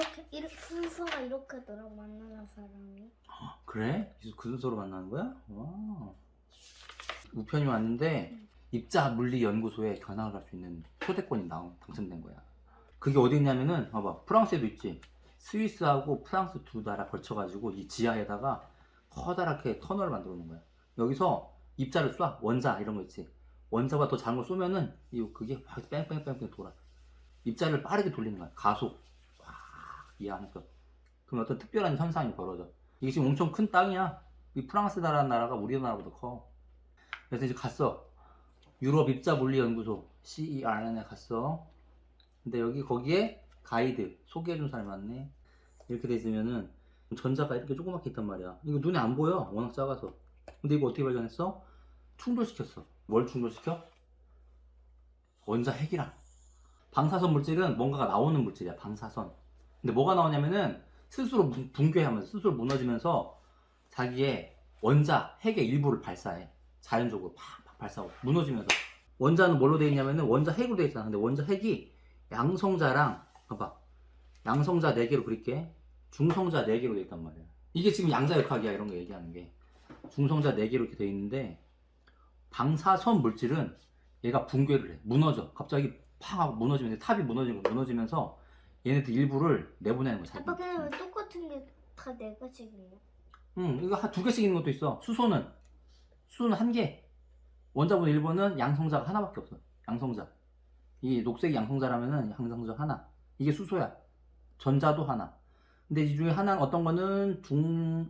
이렇게 이렇게 순서가 이렇게더라 만나는 사람이. 그래? 그래서 그 순서로 만나는 거야? 와. 우편이 왔는데 입자 물리 연구소에 견학을 할 수 있는 초대권이 나온 당첨된 거야. 그게 어디 있냐면은 봐봐 프랑스에도 있지. 스위스하고 프랑스 두 나라 걸쳐가지고 이 지하에다가 커다랗게 터널을 만들어 놓은 거야. 여기서 입자를 쏴 원자 이런 거 있지. 원자가 더 작은 걸 쏘면은 이 그게 확 뺑뺑뺑뺑 돌아. 입자를 빠르게 돌리는 거야. 가속. 와, 이해하면서. 그럼 어떤 특별한 현상이 벌어져. 이게 지금 엄청 큰 땅이야. 이 프랑스라는 나라가 우리나라보다 커. 그래서 이제 갔어. 유럽 입자 물리 연구소 CERN에 갔어. 근데 여기 거기에 가이드 소개해준 사람이 많네. 이렇게 돼 있으면은 전자가 이렇게 조그맣게 있단 말이야. 이거 눈에 안 보여. 워낙 작아서. 근데 이거 어떻게 발견했어? 충돌시켰어. 뭘 충돌시켜? 원자 핵이랑. 방사선 물질은 뭔가가 나오는 물질이야. 방사선. 근데 뭐가 나오냐면은 스스로 분- 붕괴하면서 스스로 무너지면서 자기의 원자 핵의 일부를 발사해. 자연적으로 팍팍 발사하고 무너지면서. 원자는 뭘로 돼 있냐면은 원자 핵으로 돼 있잖아. 근데 원자 핵이 양성자랑 봐봐. 양성자 4개로 그릴게. 중성자 4개로 돼 있단 말이야. 이게 지금 양자역학이야. 이런 거 얘기하는 게. 중성자 4개로 이렇게 돼 있는데 방사선 물질은 얘가 붕괴를 해. 무너져. 갑자기 팡 하고 무너지면서 탑이 무너지고 무너지면서 얘네들 일부를 내보내는 거야. 아빠 왜 똑같은 게다네 가지겠냐? 응, 이거 한 두 개씩 있는 것도 있어. 수소는 수소는 한 개. 원자분 1번은 양성자가 하나밖에 없어. 양성자. 이 녹색 양성자라면은 양성자 하나. 이게 수소야. 전자도 하나. 근데 이 중에 하나 어떤 거는 중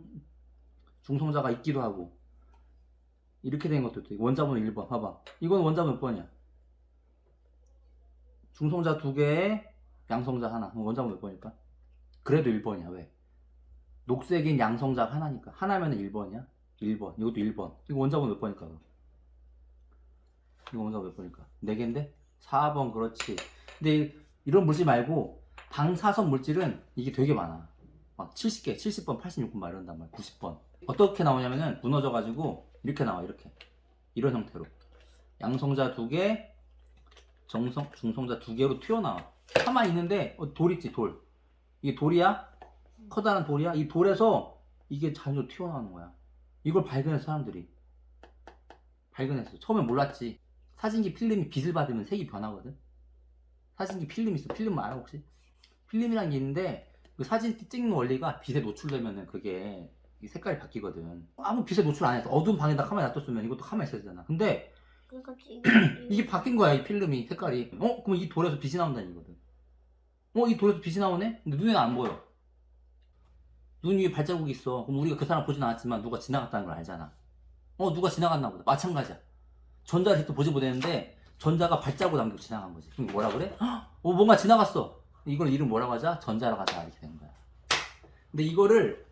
중성자가 있기도 하고 이렇게 된 것도 있고 원자분 1번 봐봐. 이건 원자분 몇 번이야? 중성자 두 개에 양성자 하나. 그럼 원자분 몇 번일까? 그래도 1번이야. 왜? 녹색인 양성자가 하나니까 하나면 1번이야 1번 이것도 1번 이거 원자번 몇 번일까? 이거 원자번 몇 번일까 4개인데? 4번 그렇지 근데 이- 이런 물질 말고 방사선 물질은 이게 되게 많아 막 70개 70번 86번 막 이런단 말이야 90번 어떻게 나오냐면은 무너져 가지고 이렇게 나와 이렇게 이런 형태로 양성자 두 개 정성 중성자 두 개로 튀어나와 가만히 있는데 어, 돌 있지 돌 이게 돌이야 커다란 돌이야. 이 돌에서 이게 자주 튀어나오는 거야. 이걸 발견했어 사람들이. 발견했어. 처음엔 몰랐지. 사진기 필름이 빛을 받으면 색이 변하거든. 사진기 필름 있어. 필름 알아 혹시? 필름이란 게 있는데 그 사진 찍는 원리가 빛에 노출되면은 그게 이 색깔이 바뀌거든. 아무 빛에 노출 안 해서 어두운 방에다 카메라 놔뒀으면 이것도 가만히 있어야 되잖아. 근데 그러니까 이게 바뀐 거야 이 필름이 색깔이. 어? 그럼 이 돌에서 빛이 나온다는 얘기거든. 어? 이 돌에서 빛이 나오네? 근데 눈에는 안 보여. 눈 위에 발자국이 있어. 그럼 우리가 그 사람 보진 않았지만 누가 지나갔다는 걸 알잖아. 어, 누가 지나갔나 보다. 마찬가지야. 전자를 직접 보지 못했는데 전자가 발자국 남기고 지나간 거지. 그럼 뭐라 그래? 헉! 어, 뭔가 지나갔어. 이걸 이름 뭐라고 하자? 전자라고 하자. 이렇게 되는 거야. 근데 이거를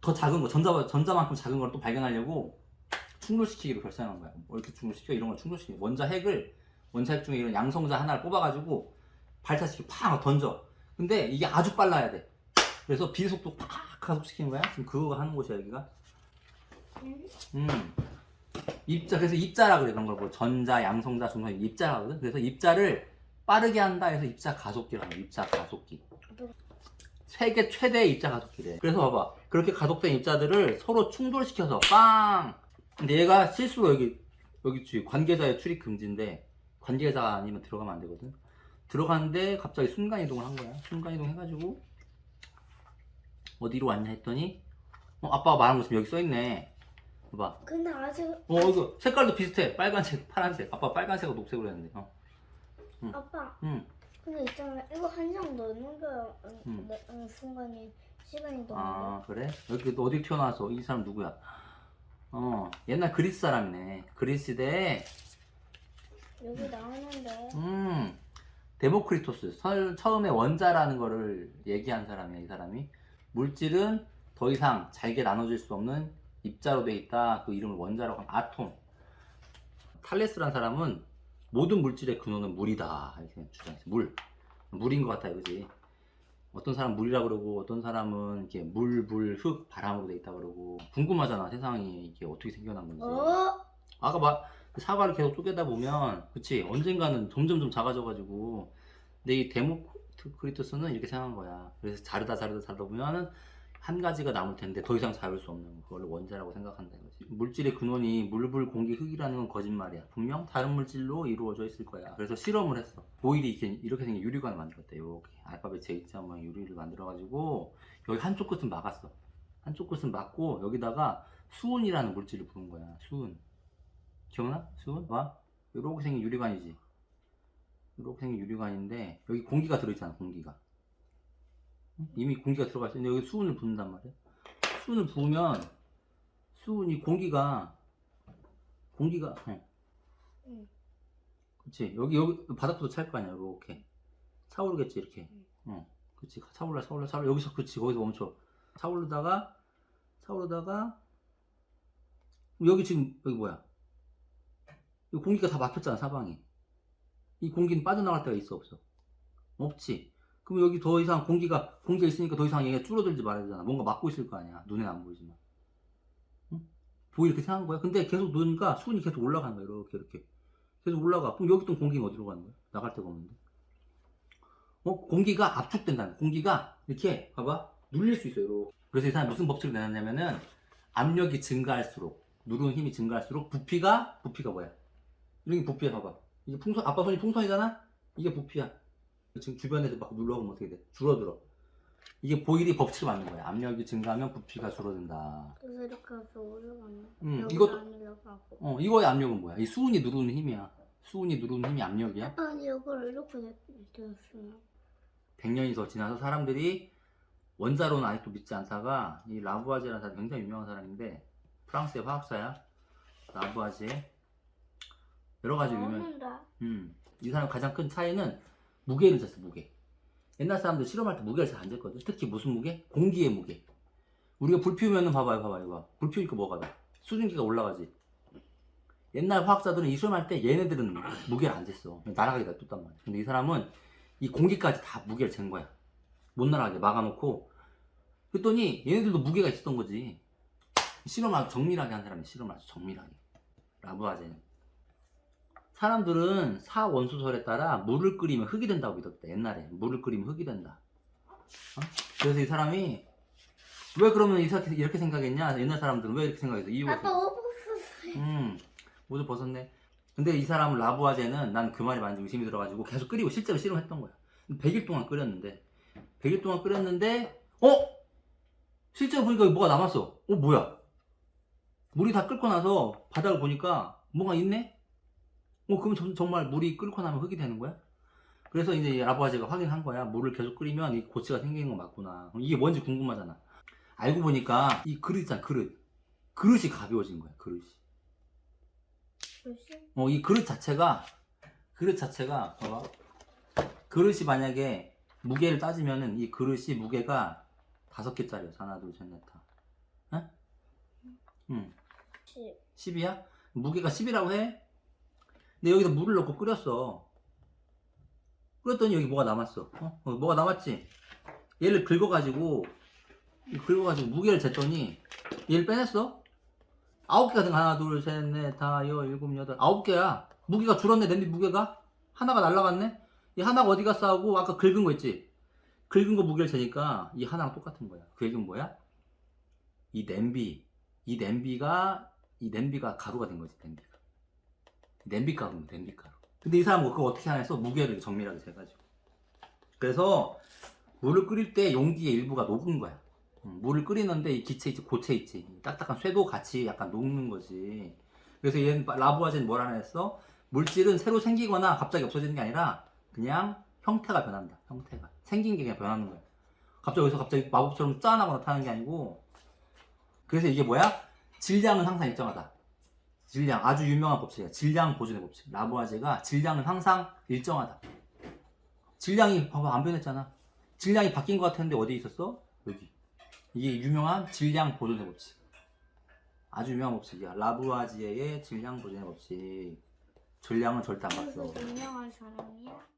더 작은 거, 전자, 전자만큼 작은 걸 또 발견하려고 충돌시키기로 결정한 거야. 뭐 이렇게 충돌시켜? 이런 걸 충돌시키기. 원자 핵을, 원자 핵 중에 이런 양성자 하나를 뽑아가지고 발사시키고 팍 던져. 근데 이게 아주 빨라야 돼. 그래서 비속도 팍 가속시키는 거야. 지금 그거 하는 곳이야 여기가. 음? 음. 입자 그래서 입자라 그래 그런 걸 뭐 전자, 양성자, 중성자 입자거든. 그래서 입자를 빠르게 한다 해서 입자 가속기라고 해. 입자 가속기. 세계 최대 입자 가속기래. 그래서 봐봐. 그렇게 가속된 입자들을 서로 충돌시켜서 빵. 근데 얘가 실수로 여기 여기 지 관계자의 출입 금지인데 관계자 아니면 들어가면 안 되거든. 들어갔는데 갑자기 순간 이동을 한 거야. 순간 이동 해가지고 어디로 왔냐 했더니 어, 아빠가 말한 것처럼 여기 써있네. 봐봐. 근데 아직 어 이거 색깔도 비슷해. 빨간색, 파란색. 아빠 빨간색하고 녹색으로 했는데. 어. 아빠 응. 근데 있잖아 이거 한 장 넣는 게 음. 내- 어, 순간이 시간이 너무 아 그래? 여기 또 어디 튀어나와서 이 사람 누구야? 어 옛날 그리스 사람이네. 그리스 시대에 여기 나오는데 음 데모크리토스 설- 처음에 원자라는 거를 얘기한 사람이야 이 사람이. 물질은 더 이상 잘게 나눠질 수 없는 입자로 돼 있다. 그 이름을 원자라고 하면 아톰. 탈레스란 사람은 모든 물질의 근원은 물이다. 이렇게 주장했어. 물. 물인 것 같아, 그지? 어떤 사람 물이라 그러고, 어떤 사람은 이렇게 물, 불, 흙, 바람으로 돼 있다 그러고. 궁금하잖아, 세상이 이게 어떻게 생겨난 건지. 어? 아까 막 사과를 계속 쪼개다 보면, 그치? 언젠가는 점점점 작아져가지고. 근데 이 데모, 데모크리투스는 이렇게 생각한 거야. 그래서 자르다 자르다 자르다 보면은 한 가지가 남을 텐데 더 이상 자를 수 없는 그걸 원자라고 생각한다 이거지. 물질의 근원이 물, 불, 공기, 흙이라는 건 거짓말이야. 분명 다른 물질로 이루어져 있을 거야. 그래서 실험을 했어. 보일이 이렇게, 이렇게 생긴 유리관을 만들었대. 이렇게 알파벳 J자 모양 유리를 만들어 가지고 여기 한쪽 끝은 막았어. 한쪽 끝은 막고 여기다가 수은이라는 물질을 부은 거야. 수은. 기억나? 수은? 봐. 이렇게 생긴 유리관이지. 이렇게 생긴 유리관인데 여기 공기가 들어있잖아. 공기가. 응? 이미 공기가 들어가 있어. 근데 여기 수은을 붓는단 말이야. 수은을 부으면 수은이 공기가 공기가 어. 응. 그치 여기 여기 바닥도 찰 거 아니야 이렇게 차오르겠지 이렇게 응. 어 그치 차올라 차올라 차올라 여기서 그치 거기서 멈춰 차오르다가 차오르다가 여기 지금 여기 뭐야 이 공기가 다 막혔잖아 사방이. 이 공기는 빠져나갈 데가 있어 없어? 없지. 그럼 여기 더 이상 공기가 공기가 있으니까 더 이상 얘가 줄어들지 말아야 되잖아. 뭔가 막고 있을 거 아니야. 눈에 안 보이지만. 응? 보이 이렇게 생각한 거야? 근데 계속 넣으니까 수온이 계속 올라가는 거야 이렇게 이렇게. 계속 올라가. 그럼 여기 있던 공기는 어디로 가는 거야? 나갈 데가 없는데. 어? 공기가 압축된다는 거야. 공기가 이렇게 봐봐. 눌릴 수 있어요 이렇게. 그래서 이 사람이 무슨 법칙을 내놨냐면은 압력이 증가할수록 누르는 힘이 증가할수록 부피가 부피가 뭐야 이렇게 부피야 봐봐. 이게 풍선 아빠 손이 풍선이잖아? 이게 부피야. 지금 주변에서 막 눌러보면 어떻게 돼? 줄어들어. 이게 보일이 법칙이 맞는 거야. 압력이 증가하면 부피가 줄어든다. 그래서 이렇게 해서 올라가네. 음, 여기 이것도- 안 올라가고. 어 이거의 압력은 뭐야? 이 수은이 누르는 힘이야. 수은이 누르는 힘이 압력이야? 아니 이걸 이렇게 됐으면. 100년이 더 지나서 사람들이 원자로는 아직도 믿지 않다가 이 라부아제라는 사람이 굉장히 유명한 사람인데 프랑스의 화학자야. 라부아제 여러 가지 유명 나오는다. 음, 이 사람 가장 큰 차이는 무게를 쟀어 무게. 옛날 사람들 실험할 때 무게를 잘 안 쟀거든. 특히 무슨 무게? 공기의 무게. 우리가 불 피우면은 봐봐요 봐봐요 이거. 불 피우니까 뭐가 돼? 수증기가 올라가지. 옛날 화학자들은 이 실험할 때 얘네들은 무게를 안 쟀어. 날아가게 놔뒀단 말이야. 근데 이 사람은 이 공기까지 다 무게를 잰 거야. 못 날아가게 막아놓고. 그랬더니 얘네들도 무게가 있었던 거지. 실험을 아주 정밀하게 한 사람이 실험을 아주 정밀하게. 라부아제는 사람들은 사원소설에 따라 물을 끓이면 흙이 된다고 믿었대 옛날에. 물을 끓이면 흙이 된다. 어? 그래서 이 사람이 왜 그러면 이렇게, 이렇게 생각했냐? 옛날 사람들은 왜 이렇게 생각했어? 이유가 아빠 있어. 음 모두 벗었네. 근데 이 사람은 라부아제는 난 그 말이 많이 의심이 들어가지고 계속 끓이고 실제로 실험했던 거야. 100일 동안 끓였는데. 100일 동안 끓였는데 어? 실제로 보니까 뭐가 남았어? 어 뭐야? 물이 다 끓고 나서 바닥을 보니까 뭐가 있네? 어 그럼 정- 정말 물이 끓고 나면 흙이 되는 거야? 그래서 이제 이 라부아제가 확인한 거야 물을 계속 끓이면 이 고치가 생기는 거 맞구나 이게 뭔지 궁금하잖아 알고 보니까 이 그릇 있잖아 그릇 그릇이 가벼워진 거야 그릇이? 어, 이 그릇 자체가, 그릇 자체가, 봐봐. 그릇이 만약에 무게를 따지면은 이 그릇이 무게가 다섯 개짜리야. 하나, 둘, 셋, 넷, 다. 응? 응. 시. 10이야? 무게가 10이라고 해? 근데 여기다 물을 넣고 끓였어. 끓였더니 여기 뭐가 남았어. 어? 어, 뭐가 남았지? 얘를 긁어가지고, 이 긁어가지고 무게를 쟀더니 얘를 빼냈어? 아홉 개가 된 거야. 하나, 둘, 셋, 넷, 다, 여, 일곱, 여덟, 아홉 개야. 무게가 줄었네, 냄비 무게가? 하나가 날라갔네? 이 하나가 어디 갔어 하고 아까 긁은 거 있지? 긁은 거 무게를 재니까 이 하나랑 똑같은 거야. 그 얘기는 뭐야? 이 냄비, 이 냄비가, 이 냄비가 가루가 된 거지, 냄비가. 냄비 가루, 냄비 가루. 근데 이 사람은 그거 어떻게 하냐 해서 무게를 정밀하게 재가지고. 그래서 물을 끓일 때 용기의 일부가 녹은 거야. 음, 물을 끓이는데 이 기체 있지, 고체 있지. 딱딱한 쇠도 같이 약간 녹는 거지. 그래서 얘는 라부아제는 뭐라 하나 했어? 물질은 새로 생기거나 갑자기 없어지는 게 아니라 그냥 형태가 변한다. 형태가. 생긴 게 그냥 변하는 거야. 갑자기 여기서 갑자기 마법처럼 짠하고 나타나는 게 아니고 그래서 이게 뭐야? 질량은 항상 일정하다. 질량 아주 유명한 법칙이야. 질량 보존의 법칙. 라부아제가 질량은 항상 일정하다. 질량이 봐봐 안 변했잖아. 질량이 바뀐 것 같았는데 어디 있었어? 여기. 이게 유명한 질량 보존의 법칙. 아주 유명한 법칙이야. 라부아지에의 질량 보존의 법칙. 질량은 절대 안 바뀌어. 유명한 사람이야?